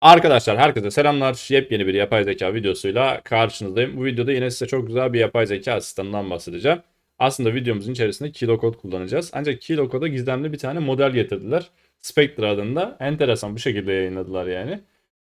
Arkadaşlar herkese selamlar. Yepyeni bir yapay zeka videosuyla karşınızdayım. Bu videoda yine size çok güzel bir yapay zeka asistanından bahsedeceğim. Aslında videomuzun içerisinde KiloCode kullanacağız. Ancak KiloCode'a gizemli bir tane model getirdiler. Spectre adında. Enteresan bu şekilde yayınladılar yani.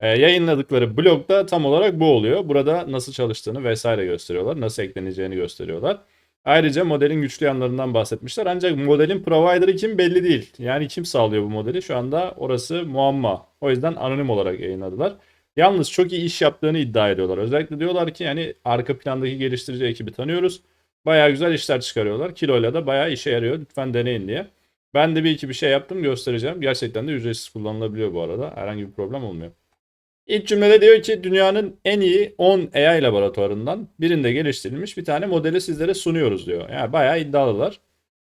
Ee, yayınladıkları blogda tam olarak bu oluyor. Burada nasıl çalıştığını vesaire gösteriyorlar. Nasıl ekleneceğini gösteriyorlar. Ayrıca modelin güçlü yanlarından bahsetmişler. Ancak modelin provider'ı kim belli değil. Yani kim sağlıyor bu modeli? Şu anda orası muamma. O yüzden anonim olarak yayınladılar. Yalnız çok iyi iş yaptığını iddia ediyorlar. Özellikle diyorlar ki yani arka plandaki geliştirici ekibi tanıyoruz. Bayağı güzel işler çıkarıyorlar. Kiloyla da bayağı işe yarıyor. Lütfen deneyin diye. Ben de bir iki bir şey yaptım göstereceğim. Gerçekten de ücretsiz kullanılabiliyor bu arada. Herhangi bir problem olmuyor. İlk cümlede diyor ki dünyanın en iyi 10 AI laboratuvarından birinde geliştirilmiş bir tane modeli sizlere sunuyoruz diyor. Yani bayağı iddialılar.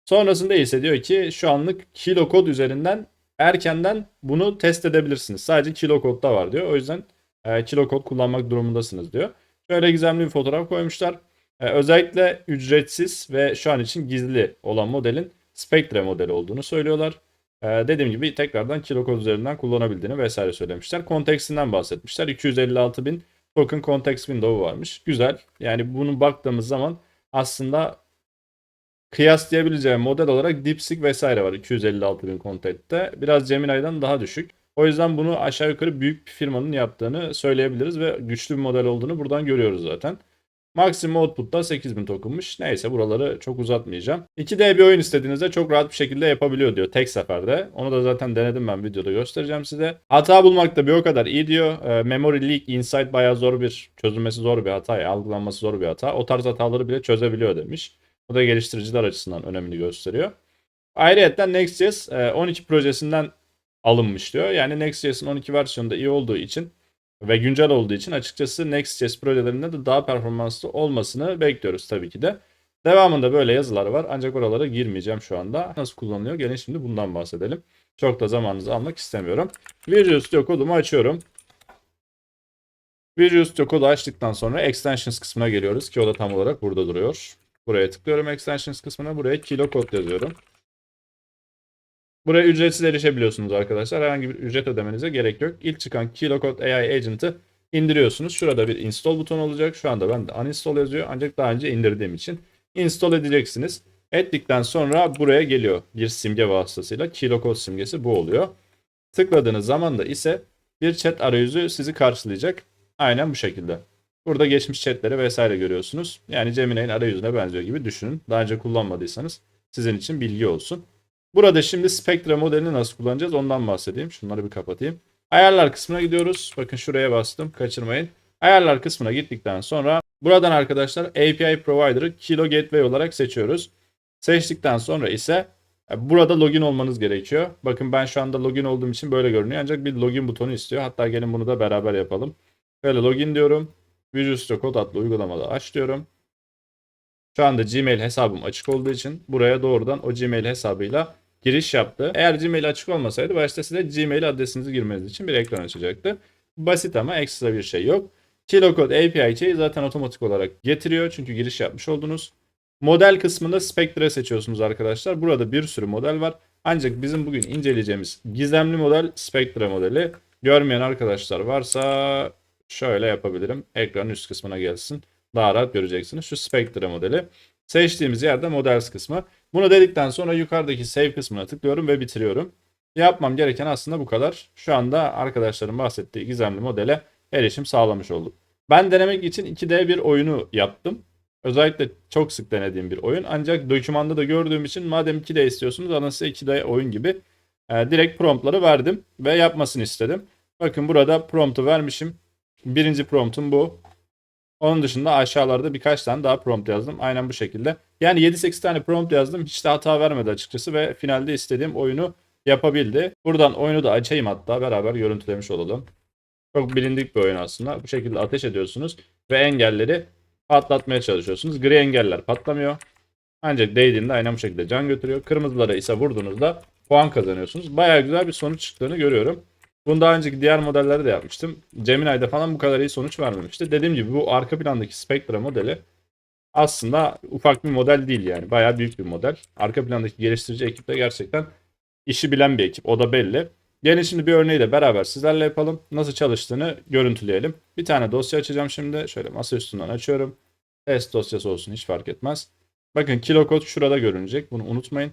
Sonrasında ise diyor ki şu anlık kilo kod üzerinden erkenden bunu test edebilirsiniz. Sadece kilo kodda var diyor. O yüzden e, kilo kod kullanmak durumundasınız diyor. Şöyle gizemli bir fotoğraf koymuşlar. E, özellikle ücretsiz ve şu an için gizli olan modelin Spectre modeli olduğunu söylüyorlar. Ee, dediğim gibi tekrardan kilo kod üzerinden kullanabildiğini vesaire söylemişler. Kontekstinden bahsetmişler. 256 bin token context window varmış. Güzel. Yani bunu baktığımız zaman aslında kıyaslayabileceğim model olarak DeepSeek vesaire var 256 bin content'te. Biraz Gemini'den daha düşük. O yüzden bunu aşağı yukarı büyük bir firmanın yaptığını söyleyebiliriz ve güçlü bir model olduğunu buradan görüyoruz zaten. Maksimum output'ta 8000 tokenmuş. Neyse buraları çok uzatmayacağım. 2D bir oyun istediğinizde çok rahat bir şekilde yapabiliyor diyor tek seferde. Onu da zaten denedim ben videoda göstereceğim size. Hata bulmak da bir o kadar iyi diyor. E, memory leak insight bayağı zor bir çözülmesi zor bir hata. Algılanması zor bir hata. O tarz hataları bile çözebiliyor demiş. Bu da geliştiriciler açısından önemini gösteriyor. Ayrıca Next.js e, 12 projesinden alınmış diyor. Yani Next.js'in 12 versiyonunda iyi olduğu için ve güncel olduğu için açıkçası Next.js projelerinde de daha performanslı olmasını bekliyoruz tabii ki de. Devamında böyle yazılar var ancak oralara girmeyeceğim şu anda. Nasıl kullanılıyor? Gelin şimdi bundan bahsedelim. Çok da zamanınızı almak istemiyorum. Visual Studio kodumu açıyorum. Visual Studio kodu açtıktan sonra Extensions kısmına geliyoruz ki o da tam olarak burada duruyor. Buraya tıklıyorum Extensions kısmına. Buraya kilo kod yazıyorum. Buraya ücretsiz erişebiliyorsunuz arkadaşlar. Herhangi bir ücret ödemenize gerek yok. İlk çıkan KiloCode AI Agent'ı indiriyorsunuz. Şurada bir install butonu olacak. Şu anda ben de uninstall yazıyor. Ancak daha önce indirdiğim için install edeceksiniz. Ettikten sonra buraya geliyor bir simge vasıtasıyla. KiloCode simgesi bu oluyor. Tıkladığınız zaman da ise bir chat arayüzü sizi karşılayacak. Aynen bu şekilde. Burada geçmiş chatleri vesaire görüyorsunuz. Yani Gemini'nin arayüzüne benziyor gibi düşünün. Daha önce kullanmadıysanız sizin için bilgi olsun. Burada şimdi Spectre modelini nasıl kullanacağız ondan bahsedeyim. Şunları bir kapatayım. Ayarlar kısmına gidiyoruz. Bakın şuraya bastım. Kaçırmayın. Ayarlar kısmına gittikten sonra buradan arkadaşlar API Provider'ı Kilo Gateway olarak seçiyoruz. Seçtikten sonra ise e, burada login olmanız gerekiyor. Bakın ben şu anda login olduğum için böyle görünüyor. Ancak bir login butonu istiyor. Hatta gelin bunu da beraber yapalım. Böyle login diyorum. Visual Studio Code adlı uygulamada aç diyorum. Şu anda Gmail hesabım açık olduğu için buraya doğrudan o Gmail hesabıyla giriş yaptı. Eğer Gmail açık olmasaydı başta size Gmail adresinizi girmeniz için bir ekran açacaktı. Basit ama ekstra bir şey yok. KiloCode API key zaten otomatik olarak getiriyor çünkü giriş yapmış oldunuz. Model kısmında Spectre seçiyorsunuz arkadaşlar. Burada bir sürü model var. Ancak bizim bugün inceleyeceğimiz gizemli model Spectre modeli. Görmeyen arkadaşlar varsa şöyle yapabilirim. Ekranın üst kısmına gelsin. Daha rahat göreceksiniz. Şu Spectre modeli. Seçtiğimiz yerde Models kısmı. Bunu dedikten sonra yukarıdaki Save kısmına tıklıyorum ve bitiriyorum. Yapmam gereken aslında bu kadar. Şu anda arkadaşların bahsettiği gizemli modele erişim sağlamış oldum. Ben denemek için 2D bir oyunu yaptım. Özellikle çok sık denediğim bir oyun. Ancak dokümanda da gördüğüm için madem 2D istiyorsunuz alın size 2D oyun gibi e, direkt promptları verdim ve yapmasını istedim. Bakın burada promptu vermişim. Birinci promptum bu. Onun dışında aşağılarda birkaç tane daha prompt yazdım. Aynen bu şekilde. Yani 7-8 tane prompt yazdım. Hiç de hata vermedi açıkçası ve finalde istediğim oyunu yapabildi. Buradan oyunu da açayım hatta beraber görüntülemiş olalım. Çok bilindik bir oyun aslında. Bu şekilde ateş ediyorsunuz ve engelleri patlatmaya çalışıyorsunuz. Gri engeller patlamıyor. Ancak değdiğinde aynen bu şekilde can götürüyor. Kırmızılara ise vurduğunuzda puan kazanıyorsunuz. Baya güzel bir sonuç çıktığını görüyorum. Bunu daha önceki diğer modellerde de yapmıştım. Gemini'de falan bu kadar iyi sonuç vermemişti. Dediğim gibi bu arka plandaki Spectre modeli aslında ufak bir model değil yani. Bayağı büyük bir model. Arka plandaki geliştirici ekip de gerçekten işi bilen bir ekip. O da belli. Gelin şimdi bir örneği de beraber sizlerle yapalım. Nasıl çalıştığını görüntüleyelim. Bir tane dosya açacağım şimdi. Şöyle masa üstünden açıyorum. Test dosyası olsun hiç fark etmez. Bakın kilo kod şurada görünecek. Bunu unutmayın.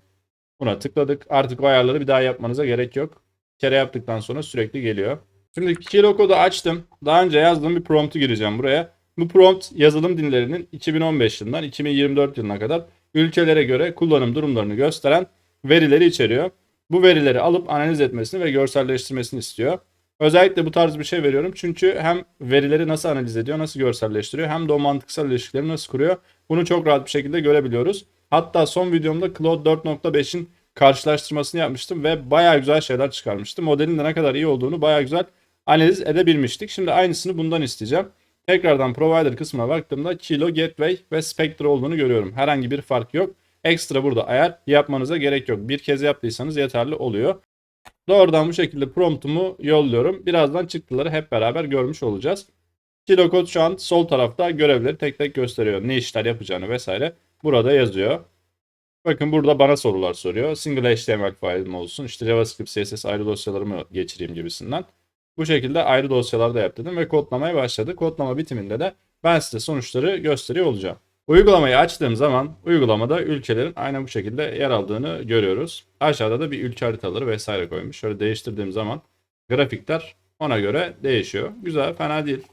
Buna tıkladık. Artık o ayarları bir daha yapmanıza gerek yok. Kere yaptıktan sonra sürekli geliyor. Şimdi kilo kodu açtım. Daha önce yazdığım bir promptu gireceğim buraya. Bu prompt yazılım dillerinin 2015 yılından 2024 yılına kadar ülkelere göre kullanım durumlarını gösteren verileri içeriyor. Bu verileri alıp analiz etmesini ve görselleştirmesini istiyor. Özellikle bu tarz bir şey veriyorum çünkü hem verileri nasıl analiz ediyor, nasıl görselleştiriyor hem de o mantıksal ilişkileri nasıl kuruyor. Bunu çok rahat bir şekilde görebiliyoruz. Hatta son videomda Claude 4.5'in karşılaştırmasını yapmıştım ve bayağı güzel şeyler çıkarmıştım. Modelin de ne kadar iyi olduğunu bayağı güzel analiz edebilmiştik. Şimdi aynısını bundan isteyeceğim. Tekrardan provider kısmına baktığımda Kilo, Gateway ve Spectre olduğunu görüyorum. Herhangi bir fark yok. Ekstra burada ayar yapmanıza gerek yok. Bir kez yaptıysanız yeterli oluyor. Doğrudan bu şekilde promptumu yolluyorum. Birazdan çıktıları hep beraber görmüş olacağız. Kilo kod şu an sol tarafta görevleri tek tek gösteriyor. Ne işler yapacağını vesaire burada yazıyor. Bakın burada bana sorular soruyor. Single HTML file olsun? İşte JavaScript, CSS ayrı dosyaları mı geçireyim gibisinden. Bu şekilde ayrı dosyalarda yap dedim ve kodlamaya başladı. Kodlama bitiminde de ben size sonuçları gösteriyor olacağım. Uygulamayı açtığım zaman uygulamada ülkelerin aynen bu şekilde yer aldığını görüyoruz. Aşağıda da bir ülke haritaları vesaire koymuş. Şöyle değiştirdiğim zaman grafikler ona göre değişiyor. Güzel, fena değil.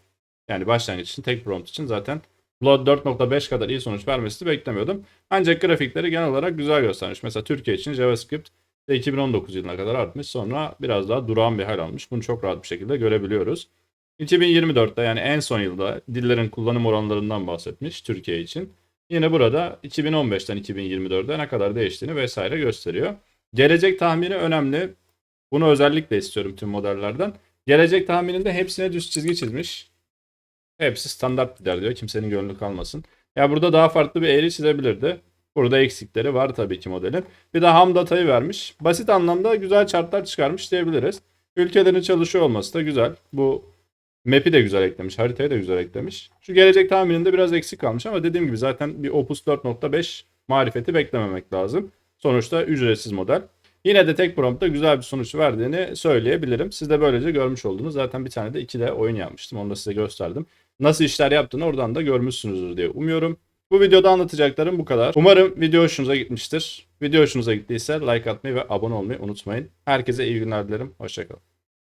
Yani başlangıç için tek prompt için zaten Blood 4.5 kadar iyi sonuç vermesini beklemiyordum. Ancak grafikleri genel olarak güzel göstermiş. Mesela Türkiye için JavaScript de 2019 yılına kadar artmış. Sonra biraz daha durağan bir hal almış. Bunu çok rahat bir şekilde görebiliyoruz. 2024'te yani en son yılda dillerin kullanım oranlarından bahsetmiş Türkiye için. Yine burada 2015'ten 2024'e ne kadar değiştiğini vesaire gösteriyor. Gelecek tahmini önemli. Bunu özellikle istiyorum tüm modellerden. Gelecek tahmininde hepsine düz çizgi çizmiş. Hepsi standart gider diyor. Kimsenin gönlü kalmasın. Ya burada daha farklı bir eğri çizebilirdi. Burada eksikleri var tabii ki modelin. Bir de ham datayı vermiş. Basit anlamda güzel chartlar çıkarmış diyebiliriz. Ülkelerin çalışıyor olması da güzel. Bu map'i de güzel eklemiş. Haritayı da güzel eklemiş. Şu gelecek tahmininde biraz eksik kalmış ama dediğim gibi zaten bir Opus 4.5 marifeti beklememek lazım. Sonuçta ücretsiz model. Yine de tek promptta güzel bir sonuç verdiğini söyleyebilirim. Siz de böylece görmüş oldunuz. Zaten bir tane de 2D oyun yapmıştım. Onu da size gösterdim. Nasıl işler yaptığını oradan da görmüşsünüzdür diye umuyorum. Bu videoda anlatacaklarım bu kadar. Umarım video hoşunuza gitmiştir. Video hoşunuza gittiyse like atmayı ve abone olmayı unutmayın. Herkese iyi günler dilerim. Hoşçakalın.